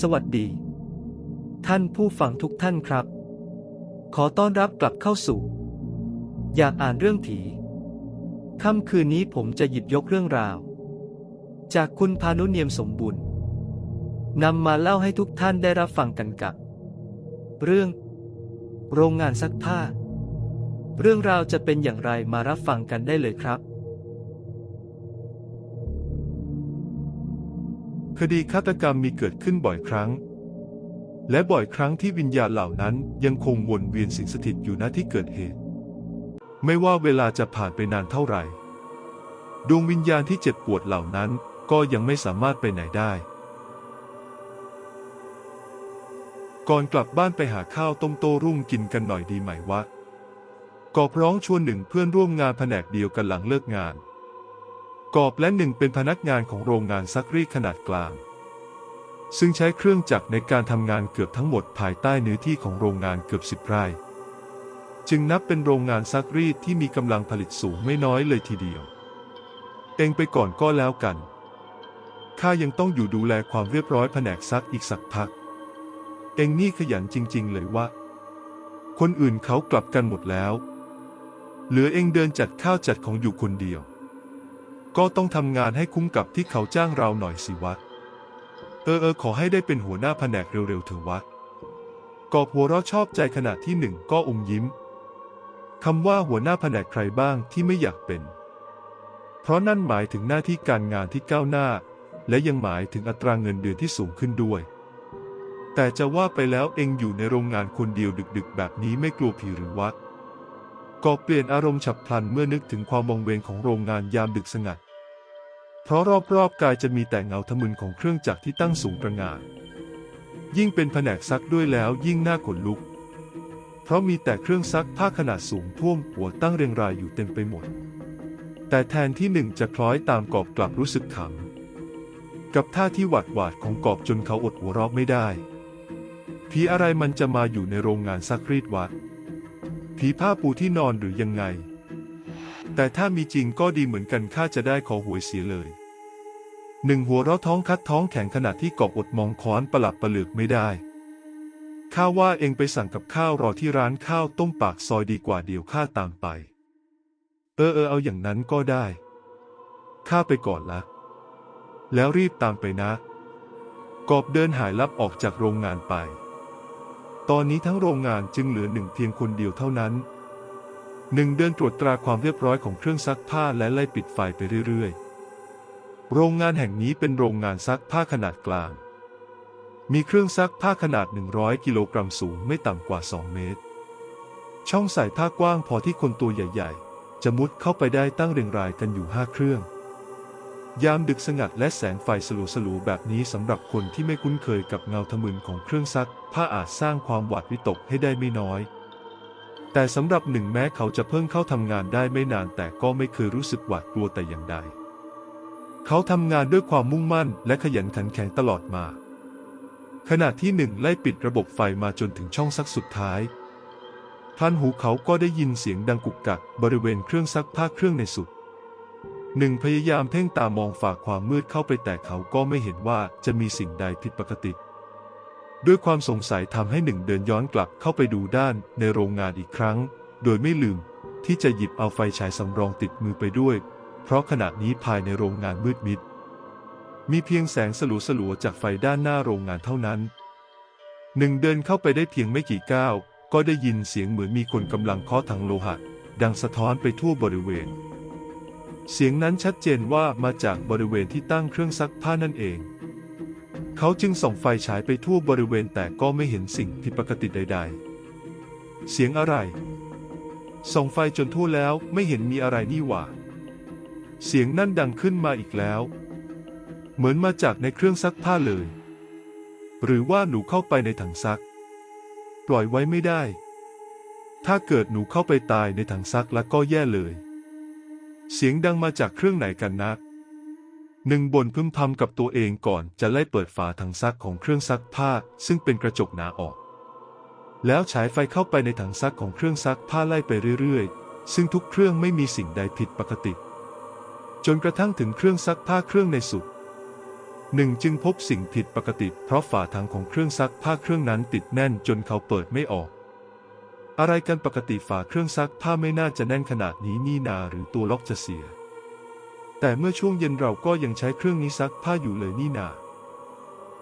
สวัสดี ท่านผู้ฟังทุกท่านครับ ขอต้อนรับกลับเข้าสู่ อยากอ่านเรื่องผีค่ำคืนนี้ผมจะหยิบยกเรื่องราว จากคุณพานุเนียมสมบุญนำมาเล่าให้ทุกท่านได้รับฟังกันกับ เรื่อง โรงงานซักผ้า เรื่องราวจะเป็นอย่างไรมารับฟังกันได้เลยครับ คดีฆาตกรรมมีเกิดขึ้นบ่อยครั้ง และบ่อยครั้งที่วิญญาณเหล่านั้นยังคงวนเวียนสิงสถิตอยู่ณที่เกิดเหตุ ไม่ว่าเวลาจะผ่านไปนานเท่าไหร่ ดวงวิญญาณที่เจ็บปวดเหล่านั้นก็ยังไม่สามารถไปไหนได้ ก่อนกลับบ้านไปหาข้าวต้มโต้รุ่งกินกันหน่อยดีไหมวะกอบร้องชวนหนึ่งเพื่อนร่วมงานแผนกเดียวกันหลังเลิกงาน กอบและหนึ่งเป็นพนักงานของโรงงานซักรีดขนาดกลาง ซึ่งใช้เครื่องจักรในการทำงานเกือบทั้งหมดภายใต้เนื้อที่ของโรงงานเกือบสิบไร่ จึงนับเป็นโรงงานซักรีดที่มีกำลังผลิตสูงไม่น้อยเลยทีเดียว เองไปก่อนก็แล้วกัน ข้ายังต้องอยู่ดูแลความเรียบร้อยแผนกซักอีกสักพัก เองนี่ขยันจริง ๆ เลยว่าคนอื่นเขากลับกันหมดแล้ว เหลือเองเดินจัดข้าวจัดของอยู่คนเดียว ก็ต้องทำงานให้คุ้มกับที่เขาจ้างเราหน่อยสิวะ เออเออขอให้ได้เป็นหัวหน้าแผนกเร็วๆเถอะวะ กอบหัวเราะชอบใจขณะที่หนึ่งก็อมยิ้มคำว่าหัวหน้าแผนกใครบ้างที่ไม่อยากเป็น เพราะนั่นหมายถึงหน้าที่การงานที่ก้าวหน้า และยังหมายถึงอัตราเงินเดือนที่สูงขึ้นด้วย แต่จะว่าไปแล้วเองอยู่ในโรงงานคนเดียวดึกๆ แบบนี้ไม่กลัวผีหรือวะก็เปลี่ยนอารมณ์ฉับพลันเมื่อนึกถึงความวังเวงของโรงงานยามดึกสงัด เพราะรอบๆกายจะมีแต่เงาทะมึนของเครื่องจักรที่ตั้งสูงประหง่านยิ่งเป็นแผนกซักด้วยแล้วยิ่งน่าขนลุก เพราะมีแต่เครื่องซักผ้าขนาดสูงท่วมหัวตั้งเรียงรายอยู่เต็มไปหมด แต่แทนที่หนึ่งจะคล้อยตามกอบกลับรู้สึกขำกับท่าที่หวาดหวาดของกอบจนเขาอดหัวเราะไม่ได้ผีอะไรมันจะมาอยู่ในโรงงานซักรีดวะผีผ้าปูที่นอนหรือยังไง แต่ถ้ามีจริงก็ดีเหมือนกันข้าจะได้ขอหวยเสียเลยหนึ่งหัวเราะท้องคัดท้องแข็งขณะที่กอบอดมองค้อนประหลับประเหลือกไม่ได้ข้าว่าเองไปสั่งกับข้าวรอที่ร้านข้าวต้มปากซอยดีกว่าเดี๋ยวข้าตามไป เออเออเอาอย่างนั้นก็ได้ข้าไปก่อนละ แล้วรีบตามไปนะ กอบเดินหายลับออกจากโรงงานไป ตอนนี้ทั้งโรงงานจึงเหลือหนึ่งเพียงคนเดียวเท่านั้น หนึ่งเดินตรวจตราความเรียบร้อยของเครื่องซักผ้าและไล่ปิดไฟไปเรื่อยๆ โรงงานแห่งนี้เป็นโรงงานซักผ้าขนาดกลาง มีเครื่องซักผ้าขนาด 100 กิโลกรัมสูงไม่ต่ำกว่า 2 เมตร ช่องใส่ผ้ากว้างพอที่คนตัวใหญ่ๆ จะมุดเข้าไปได้ตั้งเรียงรายกันอยู่ห้าเครื่อง ยามดึกสงัดและแสงไฟสลัวๆแบบนี้สำหรับคนที่ไม่คุ้นเคยกับเงาทะมึนของเครื่องซัก ผ้าอาจสร้างความหวาดวิตกให้ได้ไม่น้อย แต่สำหรับหนึ่งแม้เขาจะเพิ่งเข้าทำงานได้ไม่นานแต่ก็ไม่เคยรู้สึกหวาดกลัวแต่อย่างใด เขาทำงานด้วยความมุ่งมั่นและขยันขันแข็งตลอดมา ขณะที่หนึ่งไล่ปิดระบบไฟมาจนถึงช่องซักสุดท้ายพลันหูเขาก็ได้ยินเสียงดังกุกกักบริเวณเครื่องซักผ้าเครื่องในสุด หนึ่งพยายามเพ่งตามองฝ่าความมืดเข้าไปแต่เขาก็ไม่เห็นว่าจะมีสิ่งใดผิดปกติ ด้วยความสงสัยทำให้หนึ่งเดินย้อนกลับเข้าไปดูด้านในโรงงานอีกครั้ง โดยไม่ลืมที่จะหยิบเอาไฟฉายสำรองติดมือไปด้วย เพราะขณะนี้ภายในโรงงานมืดมิด มีเพียงแสงสลัวสลัวๆจากไฟด้านหน้าโรงงานเท่านั้นหนึ่งเดินเข้าไปได้เพียงไม่กี่ก้าว ก็ได้ยินเสียงเหมือนมีคนกำลังเคาะถังโลหะ ดังสะท้อนไปทั่วบริเวณ เสียงนั้นชัดเจนว่ามาจากบริเวณที่ตั้งเครื่องซักผ้านั่นเอง เขาจึงส่องไฟฉายไปทั่วบริเวณแต่ก็ไม่เห็นสิ่งผิดปกติใด ๆ เสียงอะไร ส่องไฟจนทั่วแล้วไม่เห็นมีอะไรนี่หว่า เสียงนั่นดังขึ้นมาอีกแล้ว เหมือนมาจากในเครื่องซักผ้าเลย หรือว่าหนูเข้าไปในถังซัก ปล่อยไว้ไม่ได้ ถ้าเกิดหนูเข้าไปตายในถังซักแล้วก็แย่เลย เสียงดังมาจากเครื่องไหนกันนะ หนึ่งบนพึมพำกับตัวเองก่อนจะไล่เปิดฝาถังซักของเครื่องซักผ้าซึ่งเป็นกระจกหนาออก แล้วฉายไฟเข้าไปในถังซักของเครื่องซักผ้าไล่ไปเรื่อยๆ ซึ่งทุกเครื่องไม่มีสิ่งใดผิดปกติ จนกระทั่งถึงเครื่องซักผ้าเครื่องในสุดหนึ่งจึงพบสิ่งผิดปกติ เพราะฝาถังของเครื่องซักผ้าเครื่องนั้นติดแน่นจนเขาเปิดไม่ออก อะไรกันปกติฝาเครื่องซักผ้าไม่น่าจะแน่นขนาดนี้นี่นาหรือตัวล็อกจะเสีย แต่เมื่อช่วงเย็นเราก็ยังใช้เครื่องนี้ซักผ้าอยู่เลยนี่นา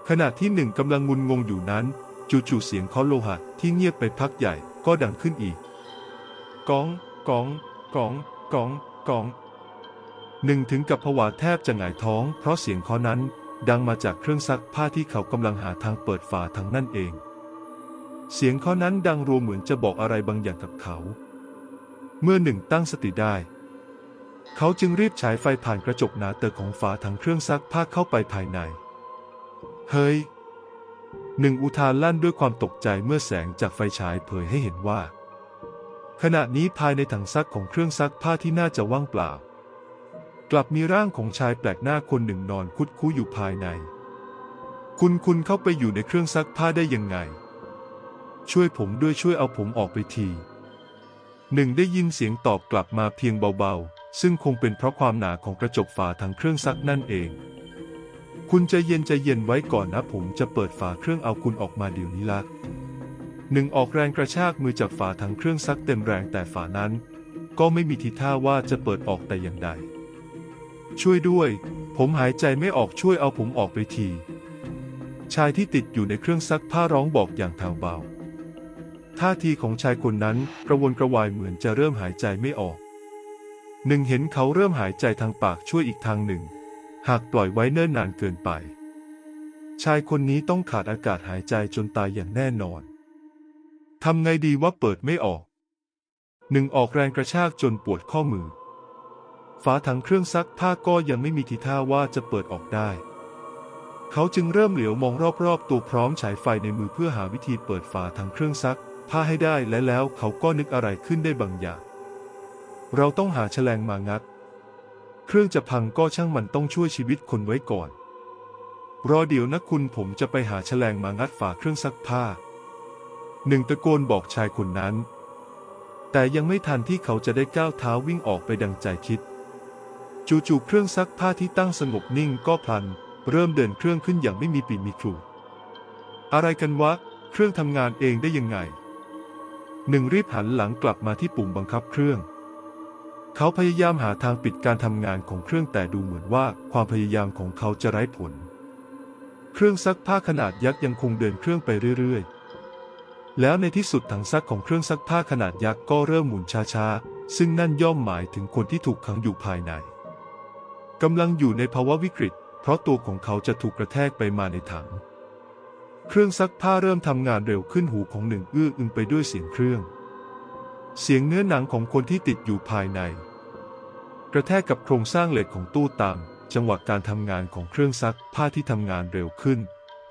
ขณะที่หนึ่งกำลังงุนงงอยู่นั้น จู่ๆเสียงเคาะโลหะที่เงียบไปพักใหญ่ก็ดังขึ้นอีกก้องก้องก้องก้องก้อง หนึ่งถึงกับผวาแทบจะหงายท้อง เพราะเสียงเคาะนั้นดังมาจากเครื่องซักผ้าที่เขากำลังหาทางเปิดฝาทางนั่นเอง เสียงเคาะนั้นดังรวมเหมือนจะบอกอะไรบางอย่างกับเขา เมื่อหนึ่งตั้งสติได้ เขาจึงรีบฉายไฟผ่านกระจกหนาเตอะของฝาถังเครื่องซักผ้าเข้าไปภายใน เฮ้ย หนึ่งอุทานลั่นด้วยความตกใจเมื่อแสงจากไฟฉายเผยให้เห็นว่า ขณะนี้ภายในถังซักของเครื่องซักผ้าที่น่าจะว่างเปล่า กลับมีร่างของชายแปลกหน้าคนหนึ่งนอนคุดคู้อยู่ภายใน คุณคุณเข้าไปอยู่ในเครื่องซักผ้าได้ยังไง ช่วยผมด้วยช่วยเอาผมออกไปที หนึ่งได้ยินเสียงตอบกลับมาเพียงเบาๆ ซึ่งคงเป็นเพราะความหนาของกระจกฝาถังเครื่องซักนั่นเอง คุณใจเย็นใจเย็นไว้ก่อนนะผมจะเปิดฝาเครื่องเอาคุณออกมาเดี๋ยวนี้ละหนึ่งออกแรงกระชากมือจากฝาถังเครื่องซักเต็มแรงแต่ฝานั้น ก็ไม่มีทีท่าว่าจะเปิดออกแต่อย่างใด ช่วยด้วย ผมหายใจไม่ออกช่วยเอาผมออกไปที ชายที่ติดอยู่ในเครื่องซักผ้าร้องบอกอย่างแผ่วเบาท่าทีของชายคนนั้นกระวนกระวายเหมือนจะเริ่มหายใจไม่ออก หนึ่งเห็นเขาเริ่มหายใจทางปากช่วยอีกทางหนึ่ง หากปล่อยไว้เนิ่นนานเกินไป ชายคนนี้ต้องขาดอากาศหายใจจนตายอย่างแน่นอนทำไงดีว่าเปิดไม่ออก หนึ่งออกแรงกระชากจนปวดข้อมือ ฝาถังเครื่องซักผ้าก็ยังไม่มีทีท่าว่าจะเปิดออกได้ เขาจึงเริ่มเหลียวมองรอบๆ ตัวพร้อมฉายไฟในมือเพื่อหาวิธีเปิดฝาถังเครื่องซัก ผ้าให้ได้และแล้วเขาก็นึกอะไรขึ้นได้บางอย่าง เราต้องหาแฉลงมางัด เครื่องจะพังก็ช่างมันต้องช่วยชีวิตคนไว้ก่อน รอเดี๋ยวนะคุณผมจะไปหาแฉลงมางัดฝาเครื่องซักผ้า หนึ่งตะโกนบอกชายคนนั้น แต่ยังไม่ทันที่เขาจะได้ก้าวเท้าวิ่งออกไปดังใจคิด จู่ๆเครื่องซักผ้าที่ตั้งสงบนิ่งก็พลัน เริ่มเดินเครื่องขึ้นอย่างไม่มีปีมีครูอะไรกันวะ เครื่องทำงานเองได้ยังไง หนึ่งรีบหันหลังกลับมาที่ปุ่มบังคับเครื่อง เขาพยายามหาทางปิดการทำงานของเครื่องแต่ดูเหมือนว่าความพยายามของเขาจะไร้ผล เครื่องซักผ้าขนาดยักษ์ยังคงเดินเครื่องไปเรื่อยๆ แล้วในที่สุดถังซักของเครื่องซักผ้าขนาดยักษ์ก็เริ่มหมุนช้าๆ ซึ่งนั่นย่อมหมายถึงคนที่ถูกขังอยู่ภายในกำลังอยู่ในภาวะวิกฤต เพราะตัวของเขาจะถูกกระแทกไปมาในถัง เครื่องซักผ้าเริ่มทำงานเร็วขึ้นหูของหนึ่งอื้ออึงไปด้วยเสียงเครื่อง เสียงเนื้อหนังของคนที่ติดอยู่ภายใน กระแทกกับโครงสร้างเหล็กของตู้ตาม จังหวะการทำงานของเครื่องซักผ้าที่ทำงานเร็วขึ้น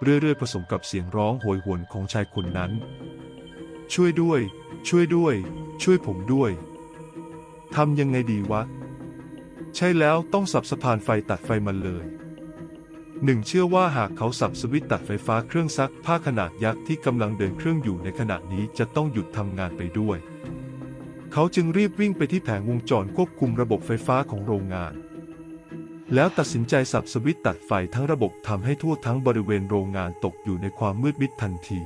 เรื่อยๆผสมกับเสียงร้องโหยหวนของชายคนนั้น ช่วยด้วย ช่วยด้วย ช่วยผมด้วยทำยังไงดีวะ ใช่แล้วต้องสับสะพานไฟตัดไฟมันเลยหนึ่งเชื่อว่าหากเขาสับสวิตช์ตัดไฟฟ้าเครื่องซักผ้าขนาดยักษ์ที่กำลังเดินเครื่องอยู่ในขณะนี้จะต้องหยุดทำงานไปด้วย เขาจึงรีบวิ่งไปที่แผงวงจรควบคุมระบบไฟฟ้าของโรงงาน แล้วตัดสินใจสับสวิตตัดไฟทั้งระบบทำให้ทั่วทั้งบริเวณโรงงานตกอยู่ในความมืดมิดทันที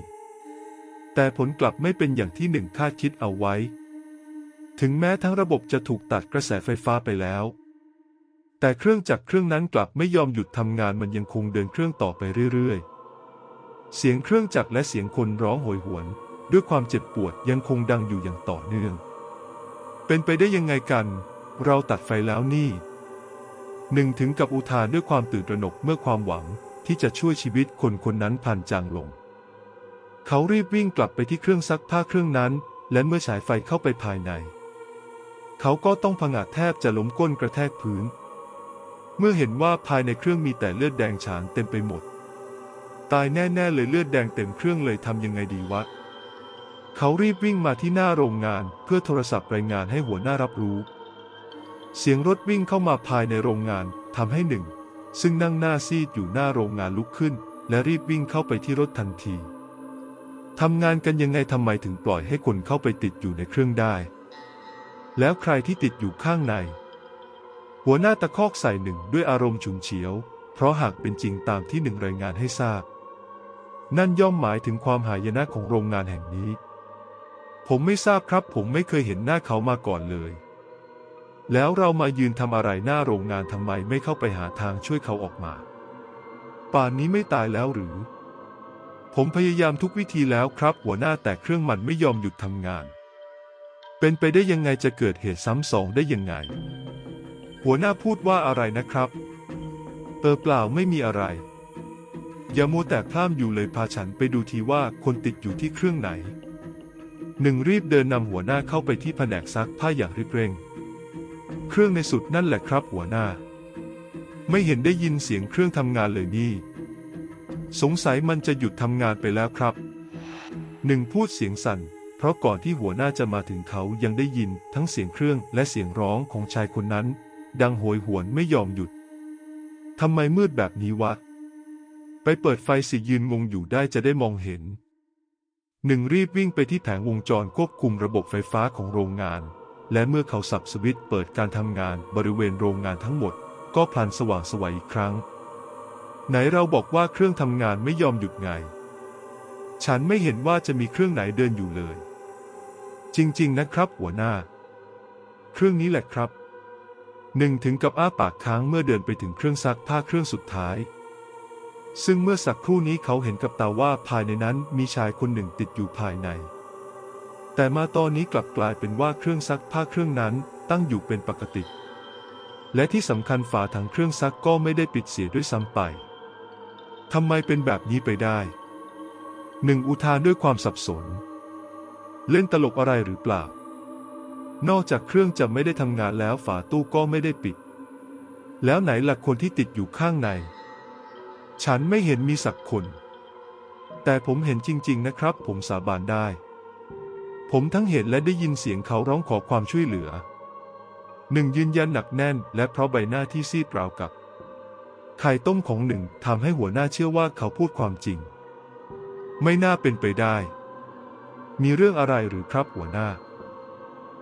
แต่ผลกลับไม่เป็นอย่างที่หนึ่งคาดคิดเอาไว้ ถึงแม้ทั้งระบบจะถูกตัดกระแสไฟฟ้าไปแล้ว แต่เครื่องจักรเครื่องนั้นกลับไม่ยอมหยุดทำงานมันยังคงเดินเครื่องต่อไปเรื่อยๆ เสียงเครื่องจักรและเสียงคนร้องโหยหวน ด้วยความเจ็บปวดยังคงดังอยู่อย่างต่อเนื่อง เป็นไปได้ยังไงกัน เราตัดไฟแล้วนี่หนึ่งถึงกับอุทานด้วยความตื่นตระหนกเมื่อความหวังที่จะช่วยชีวิตคนคนนั้นพลันจางลง เขารีบวิ่งกลับไปที่เครื่องซักผ้าเครื่องนั้น และเมื่อฉายไฟเข้าไปภายใน เขาก็ต้องผงาดแทบจะล้มก้นกระแทกพื้น เมื่อเห็นว่าภายในเครื่องมีแต่เลือดแดงฉานเต็มไปหมด ตายแน่ ๆ เลยเลือดแดงเต็มเครื่องเลยทำยังไงดีวะ เขารีบวิ่งมาที่หน้าโรงงานเพื่อโทรศัพท์รายงานให้หัวหน้ารับรู้ เสียงรถวิ่งเข้ามาภายในโรงงานทำให้หนึ่ง ซึ่งนั่งหน้าซีดอยู่หน้าโรงงานลุกขึ้น และรีบวิ่งเข้าไปที่รถทันทีทำงานกันยังไงทำไมถึงปล่อยให้คนเข้าไปติดอยู่ในเครื่องได้ แล้วใครที่ติดอยู่ข้างใน หัวหน้าตะคอกใส่หนึ่งด้วยอารมณ์ฉุนเฉียว เพราะหากเป็นจริงตามที่หนึ่งรายงานให้ทราบ นั่นย่อมหมายถึงความหายนะของโรงงานแห่งนี้ ผมไม่ทราบครับ ผมไม่เคยเห็นหน้าเขามาก่อนเลย แล้วเรามายืนทำอะไรหน้าโรงงานทำไมไม่เข้าไปหาทางช่วยเขาออกมา ป่านนี้ไม่ตายแล้วหรือ ผมพยายามทุกวิธีแล้วครับ หัวหน้าแต่เครื่องมันไม่ยอมหยุดทำงาน เป็นไปได้ยังไงจะเกิดเหตุซ้ำสองได้ยังไง หัวหน้าพูดว่าอะไรนะครับ เออเปล่าไม่มีอะไร อย่ามัวแต่พร่ำอยู่เลยพาฉันไปดูทีว่าคนติดอยู่ที่เครื่องไหน หนึ่งรีบเดินนำหัวหน้าเข้าไปที่แผนกซักผ้าอย่างรีบเร่ง เครื่องในสุดนั่นแหละครับหัวหน้า ไม่เห็นได้ยินเสียงเครื่องทำงานเลยนี่ สงสัยมันจะหยุดทำงานไปแล้วครับ หนึ่งพูดเสียงสั่น เพราะก่อนที่หัวหน้าจะมาถึงเขายังได้ยินทั้งเสียงเครื่องและเสียงร้องของชายคนนั้น ดังโหยหวนไม่ยอมหยุดทำไมมืดแบบนี้วะ ไปเปิดไฟสิยืนงงอยู่ได้จะได้มองเห็น หนึ่งรีบวิ่งไปที่แผงวงจรควบคุมระบบไฟฟ้าของโรงงาน และเมื่อเขาสับสวิตช์เปิดการทำงานบริเวณโรงงานทั้งหมด ก็พลันสว่างสวัยอีกครั้ง ไหนเราบอกว่าเครื่องทำงานไม่ยอมหยุดไง ฉันไม่เห็นว่าจะมีเครื่องไหนเดินอยู่เลย จริง ๆ นะครับ หัวหน้า เครื่องนี้แหละครับหนึ่งถึงกับอ้าปากค้างเมื่อเดินไปถึงเครื่องซักผ้าเครื่องสุดท้าย ซึ่งเมื่อสักครู่นี้เขาเห็นกับตาว่าภายในนั้นมีชายคนหนึ่งติดอยู่ภายใน แต่มาตอนนี้กลับกลายเป็นว่าเครื่องซักผ้าเครื่องนั้นตั้งอยู่เป็นปกติ และที่สำคัญฝาถังเครื่องซักก็ไม่ได้ปิดเสียด้วยซ้ำไปทำไมเป็นแบบนี้ไปได้หนึ่งอุทานด้วยความสับสน เล่นตลกอะไรหรือเปล่า นอกจากเครื่องจะไม่ได้ทำงานแล้วฝาตู้ก็ไม่ได้ปิด แล้วไหนล่ะคนที่ติดอยู่ข้างใน ฉันไม่เห็นมีสักคน แต่ผมเห็นจริง ๆ นะครับ ผมสาบานได้ ผมทั้งเห็นและได้ยินเสียงเขาร้องขอความช่วยเหลือ หนึ่งยืนยันหนักแน่น และเพราะใบหน้าที่ซีดราวกับไข่ต้มของหนึ่งทำให้หัวหน้าเชื่อว่าเขาพูดความจริง ไม่น่าเป็นไปได้ มีเรื่องอะไรหรือครับหัวหน้า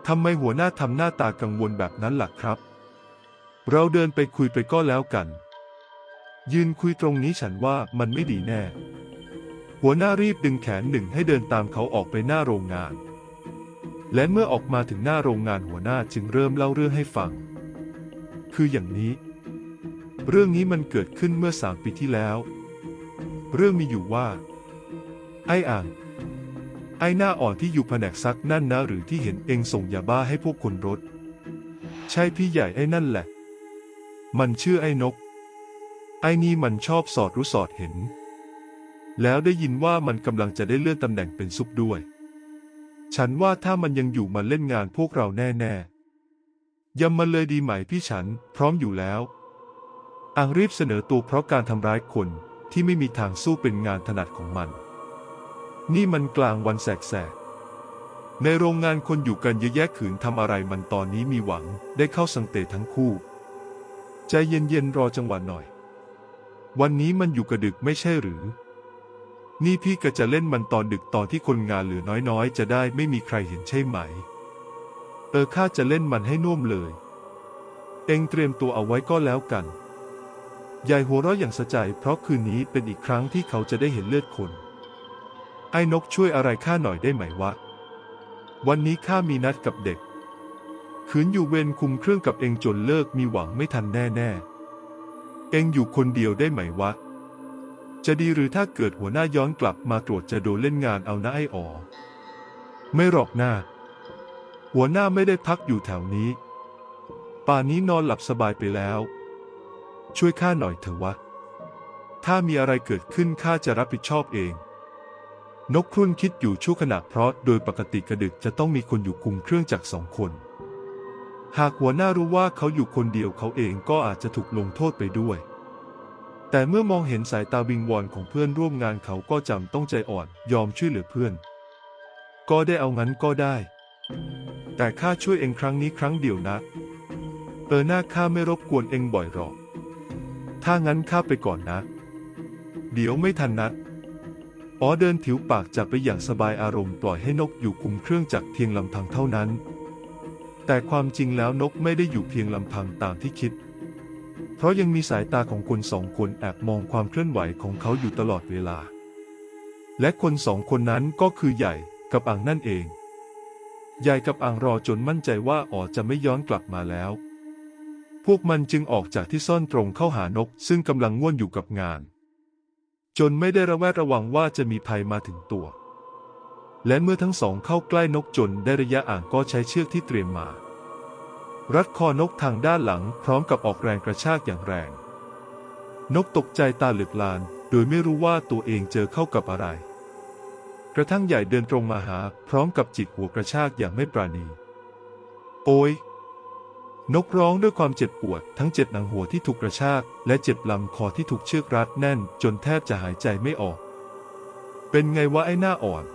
ทำไมหัวหน้าทำหน้าตากังวลแบบนั้นล่ะครับ เราเดินไปคุยไปก็แล้วกัน ยืนคุยตรงนี้ฉันว่ามันไม่ดีแน่ หัวหน้ารีบดึงแขนหนึ่งให้เดินตามเขาออกไปหน้าโรงงาน และเมื่อออกมาถึงหน้าโรงงานหัวหน้าจึงเริ่มเล่าเรื่องให้ฟัง คืออย่างนี้ เรื่องนี้มันเกิดขึ้นเมื่อสามปีที่แล้ว เรื่องมีอยู่ว่า ไอ้อ่าง ไอ้หน้าอ่อนที่อยู่แผนกซักนั่นนะหรือที่เห็นเองส่งยาบ้าให้พวกคนรถ ใช่พี่ใหญ่ไอ้นั่นแหละ มันชื่อไอ้นก ไอ้นี่มันชอบสอดรู้สอดเห็น แล้วได้ยินว่ามันกำลังจะได้เลื่อนตำแหน่งเป็นซุปด้วย ฉันว่าถ้ามันยังอยู่มาเล่นงานพวกเราแน่ๆยำมันเลยดีไหมพี่ฉันพร้อมอยู่แล้ว อังรีบเสนอตัวเพราะการทำร้ายคนที่ไม่มีทางสู้เป็นงานถนัดของมัน นี่มันกลางวันแสกๆ ในโรงงานคนอยู่กันเยอะแยะขืนทำอะไรมันตอนนี้มีหวังได้เข้าสังเตทั้งคู่ ใจเย็นๆรอจังหวะหน่อย วันนี้มันอยู่กระดึกไม่ใช่หรือ นี่พี่ก็จะเล่นมันตอนดึกตอนที่คนงานเหลือน้อยๆ จะได้ไม่มีใครเห็นใช่ไหม เออข้าจะเล่นมันให้น่วมเลย เองเตรียมตัวเอาไว้ก็แล้วกัน ยายหัวเราะอย่างสะใจเพราะคืนนี้เป็นอีกครั้งที่เขาจะได้เห็นเลือดคน ไอ้นกช่วยอะไรข้าหน่อยได้ไหมวะ วันนี้ข้ามีนัดกับเด็กขืนอยู่เวรคุมเครื่องกับเองจนเลิกมีหวังไม่ทันแน่ๆ เองอยู่คนเดียวได้ไหมวะ จะดีหรือถ้าเกิดหัวหน้าย้อนกลับมาตรวจจะโดนเล่นงานเอาหน้าไอ้อ๋อไม่หรอกหน้า หัวหน้าไม่ได้พักอยู่แถวนี้ ป่านนี้นอนหลับสบายไปแล้ว ช่วยข้าหน่อยเถอะวะ ถ้ามีอะไรเกิดขึ้นข้าจะรับผิดชอบเอง นกครุ่นคิดอยู่ชั่วขณะเพราะโดยปกติกระดึกจะต้องมีคนอยู่คุมเครื่องจักรสองคน หากหัวหน้ารู้ว่าเขาอยู่คนเดียวเขาเองก็อาจจะถูกลงโทษไปด้วย แต่เมื่อมองเห็นสายตาวิงวอนของเพื่อนร่วมงานเขาก็จำต้องใจอ่อนยอมช่วยเหลือเพื่อน ก็ได้เอางั้นก็ได้ แต่ข้าช่วยเองครั้งนี้ครั้งเดียวนะเออหน้าข้าไม่รบกวนเองบ่อยหรอก ถ้างั้นข้าไปก่อนนะ เดี๋ยวไม่ทันนะอ๋อเดินผิวปากจากไปอย่างสบายอารมณ์ปล่อยให้นกอยู่คุมเครื่องจักรเพียงลำพังเท่านั้น แต่ความจริงแล้วนกไม่ได้อยู่เพียงลำพังตามที่คิด เพราะยังมีสายตาของคนสองคนแอบมองความเคลื่อนไหวของเขาอยู่ตลอดเวลา และคนสองคนนั้นก็คือใหญ่กับอ่างนั่นเอง ใหญ่กับอ่างรอจนมั่นใจว่าอ๋อจะไม่ย้อนกลับมาแล้ว พวกมันจึงออกจากที่ซ่อนตรงเข้าหานกซึ่งกำลังง่วนอยู่กับงาน จนไม่ได้ระแวดระวังว่าจะมีภัยมาถึงตัว และเมื่อทั้งสองเข้าใกล้นกจนได้ระยะอ่างก็ใช้เชือกที่เตรียมมา รัดคอนกทางด้านหลังพร้อมกับออกแรงกระชากอย่างแรง นกตกใจตาเหลือกลาน โดยไม่รู้ว่าตัวเองเจอเข้ากับอะไร กระทั่งใหญ่เดินตรงมาหา พร้อมกับจิกหัวกระชากอย่างไม่ปราณี โอยนกร้องด้วยความเจ็บปวด ทั้งเจ็บหนังหัวที่ถูกกระชาก และเจ็บลำคอที่ถูกเชือกรัดแน่น จนแทบจะหายใจไม่ออก เป็นไงวะไอ้หน้าอ่อน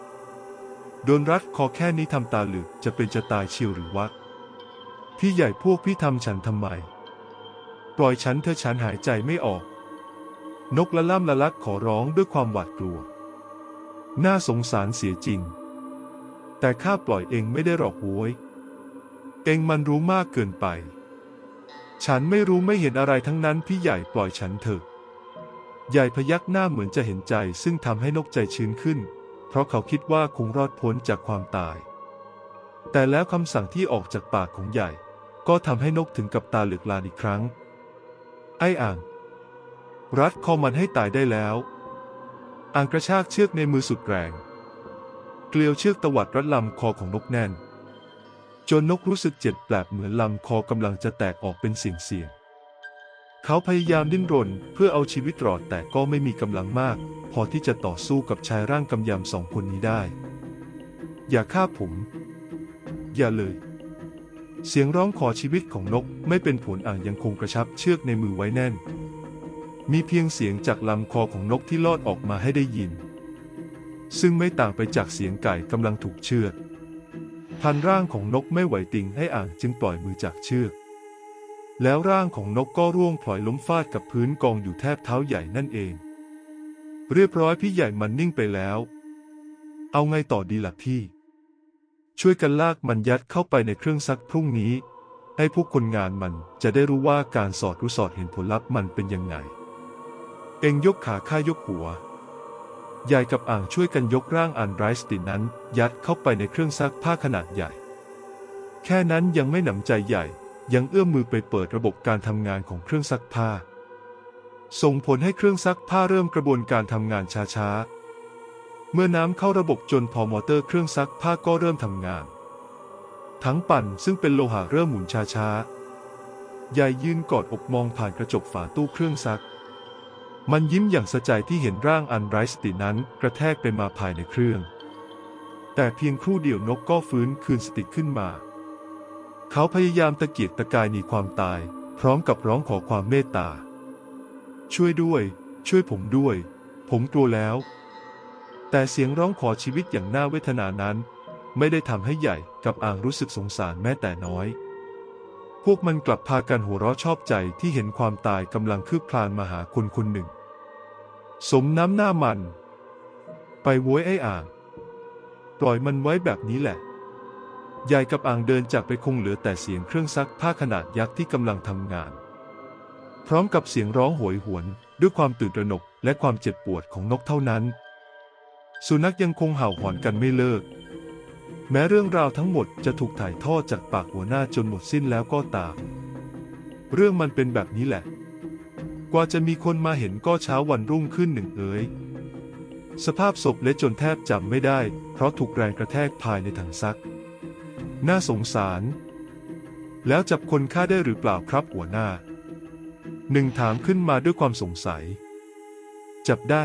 โดนรัดคอแค่นี้ทำตาหลือกจะเป็นจะตายเชียวหรือวะ พี่ใหญ่พวกพี่ทำฉันทำไม ปล่อยฉันเธอฉันหายใจไม่ออก นกละล่ำละลักขอร้องด้วยความหวาดกลัว น่าสงสารเสียจริง แต่ข้าปล่อยเองไม่ได้หรอกโวยเองมันรู้มากเกินไป ฉันไม่รู้ไม่เห็นอะไรทั้งนั้นพี่ใหญ่ปล่อยฉันเถอะ ใหญ่พยักหน้าเหมือนจะเห็นใจซึ่งทำให้นกใจชื้นขึ้น เพราะเขาคิดว่าคงรอดพ้นจากความตาย แต่แล้วคำสั่งที่ออกจากปากของใหญ่ ก็ทำให้นกถึงกับตาเหลือกลานอีกครั้ง ไอ้อ่าง รัดคอมันให้ตายได้แล้ว อ่างกระชากเชือกในมือสุดแรง เกลียวเชือกตวัดรัดลำคอของนกแน่น จนนกรู้สึกเจ็บแปลบเหมือนลำคอกำลังจะแตกออกเป็นเสียงเสียง เขาพยายามดิ้นรนเพื่อเอาชีวิตรอดแต่ก็ไม่มีกำลังมาก พอที่จะต่อสู้กับชายร่างกำยำสองคนนี้ได้ อย่าฆ่าผม อย่าเลย เสียงร้องขอชีวิตของนกไม่เป็นผลอ่างยังคงกระชับเชือกในมือไว้แน่น มีเพียงเสียงจากลำคอของนกที่ลอดออกมาให้ได้ยิน ซึ่งไม่ต่างไปจากเสียงไก่กำลังถูกเชือดพันร่างของนกไม่ไหวติงให้อ่างจึงปล่อยมือจากเชือก แล้วร่างของนกก็ร่วงพลอยล้มฟาดกับพื้นกองอยู่แทบเท้าใหญ่นั่นเอง เรียบร้อยพี่ใหญ่มันนิ่งไปแล้ว เอาไงต่อดีล่ะพี่ ช่วยกันลากมันยัดเข้าไปในเครื่องซักพรุ่งนี้ ให้พวกคนงานมันจะได้รู้ว่าการสอดรู้สอดเห็นผลลัพธ์มันเป็นยังไง เองยกขาข้ายกหัวยายกับอ่างช่วยกันยกร่างอันไรสตินั้น ยัดเข้าไปในเครื่องซักผ้าขนาดใหญ่ แค่นั้นยังไม่หนำใจใหญ่ ยังเอื้อมมือไปเปิดระบบการทำงานของเครื่องซักผ้า ส่งผลให้เครื่องซักผ้าเริ่มกระบวนการทำงานช้าๆ เมื่อน้ำเข้าระบบจนพอมอเตอร์เครื่องซักผ้าก็เริ่มทำงาน ทั้งปั่นซึ่งเป็นโลหะเริ่มหมุนช้าๆยายยืนกอดอกมองผ่านกระจกฝาตู้เครื่องซัก มันยิ้มอย่างสะใจที่เห็นร่างอันไร้สตินั้นกระแทกไปมาภายในเครื่อง แต่เพียงครู่เดียวนกก็ฟื้นคืนสติขึ้นมา เขาพยายามตะเกียกตะกายหนีความตาย พร้อมกับร้องขอความเมตตา ช่วยด้วย ช่วยผมด้วย ผมกลัวแล้ว แต่เสียงร้องขอชีวิตอย่างน่าเวทนานั้น ไม่ได้ทำให้ใหญ่กับอ่างรู้สึกสงสารแม้แต่น้อย พวกมันกลับพากันหัวเราะชอบใจที่เห็นความตายกำลังคืบคลานมาหาคนคนหนึ่ง สมน้ำหน้ามัน ไปโว้ยไอ้อ่าง ปล่อยมันไว้แบบนี้แหละ ยายกับอ่างเดินจากไปคงเหลือแต่เสียงเครื่องซักผ้าขนาดยักษ์ที่กำลังทำงาน พร้อมกับเสียงร้องโหยหวน ด้วยความตื่นตระหนกและความเจ็บปวดของนกเท่านั้น สุนัขยังคงเห่าหอนกันไม่เลิก แม้เรื่องราวทั้งหมดจะถูกถ่ายทอดจากปากหัวหน้าจนหมดสิ้นแล้วก็ตาม เรื่องมันเป็นแบบนี้แหละ กว่าจะมีคนมาเห็นก็เช้าวันรุ่งขึ้นหนึ่งเอ๋ยสภาพศพเละจนแทบจำไม่ได้ เพราะถูกแรงกระแทกภายในถังซัก น่าสงสาร แล้วจับคนฆ่าได้หรือเปล่าครับหัวหน้า หนึ่งถามขึ้นมาด้วยความสงสัย จับได้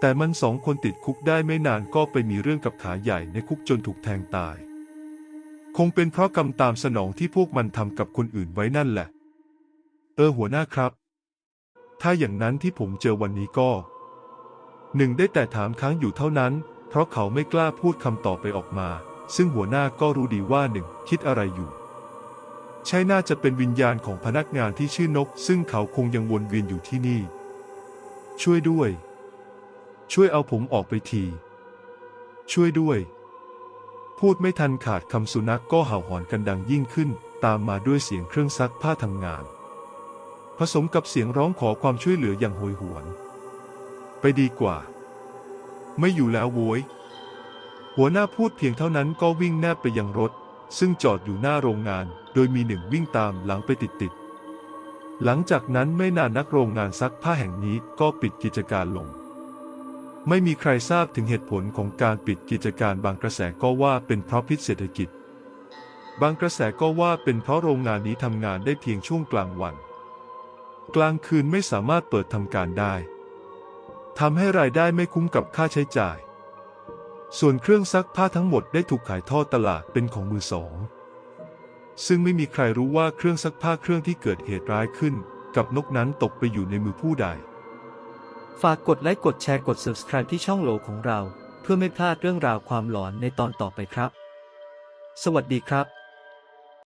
แต่มันสองคนติดคุกได้ไม่นานก็ไปมีเรื่องกับขาใหญ่ในคุกจนถูกแทงตาย คงเป็นเพราะกรรมตามสนองที่พวกมันทำกับคนอื่นไว้นั่นแหละ เออหัวหน้าครับ ถ้าอย่างนั้นที่ผมเจอวันนี้ก็หนึ่งได้แต่ถามค้างอยู่เท่านั้น เพราะเขาไม่กล้าพูดคำตอบไปออกมา ซึ่งหัวหน้าก็รู้ดีว่าหนึ่งคิดอะไรอยู่ ใช่น่าจะเป็นวิญญาณของพนักงานที่ชื่อนก ซึ่งเขาคงยังวนเวียนอยู่ที่นี่ ช่วยด้วย ช่วยเอาผมออกไปที ช่วยด้วย พูดไม่ทันขาดคำสุนัขกก็เห่าหอนกันดังยิ่งขึ้น ตามมาด้วยเสียงเครื่องซักผ้าทำงานพสมกับเสียงร้องขอความช่วยเหลืออย่างโหยหวน ไปดีกว่า ไม่อยู่แล้วโว้ย หัวหน้าพูดเพียงเท่านั้นก็วิ่งแนบไปยังรถ ซึ่งจอดอยู่หน้าโรงงาน โดยมีหนึ่งวิ่งตามหลังไปติดๆ หลังจากนั้นไม่นานนักโรงงานซักผ้าแห่งนี้ก็ปิดกิจการลง ไม่มีใครทราบถึงเหตุผลของการปิดกิจการบางกระแสก็ว่าเป็นเพราะพิษเศรษฐกิจ บางกระแสก็ว่าเป็นเพราะโรงงานนี้ทำงานได้เพียงช่วงกลางวัน กลางคืนไม่สามารถเปิดทำการได้ทำให้รายได้ไม่คุ้มกับค่าใช้จ่าย ส่วนเครื่องซักผ้าทั้งหมดได้ถูกขายทอดตลาดเป็นของมือสอง ซึ่งไม่มีใครรู้ว่าเครื่องซักผ้าเครื่องที่เกิดเหตุร้ายขึ้น กับนกนั้นตกไปอยู่ในมือผู้ใด ฝากกดไลค์กดแชร์กด subscribe ที่ช่องโหลของเรา เพื่อไม่พลาดเรื่องราวความหลอนในตอนต่อไปครับ สวัสดีครับ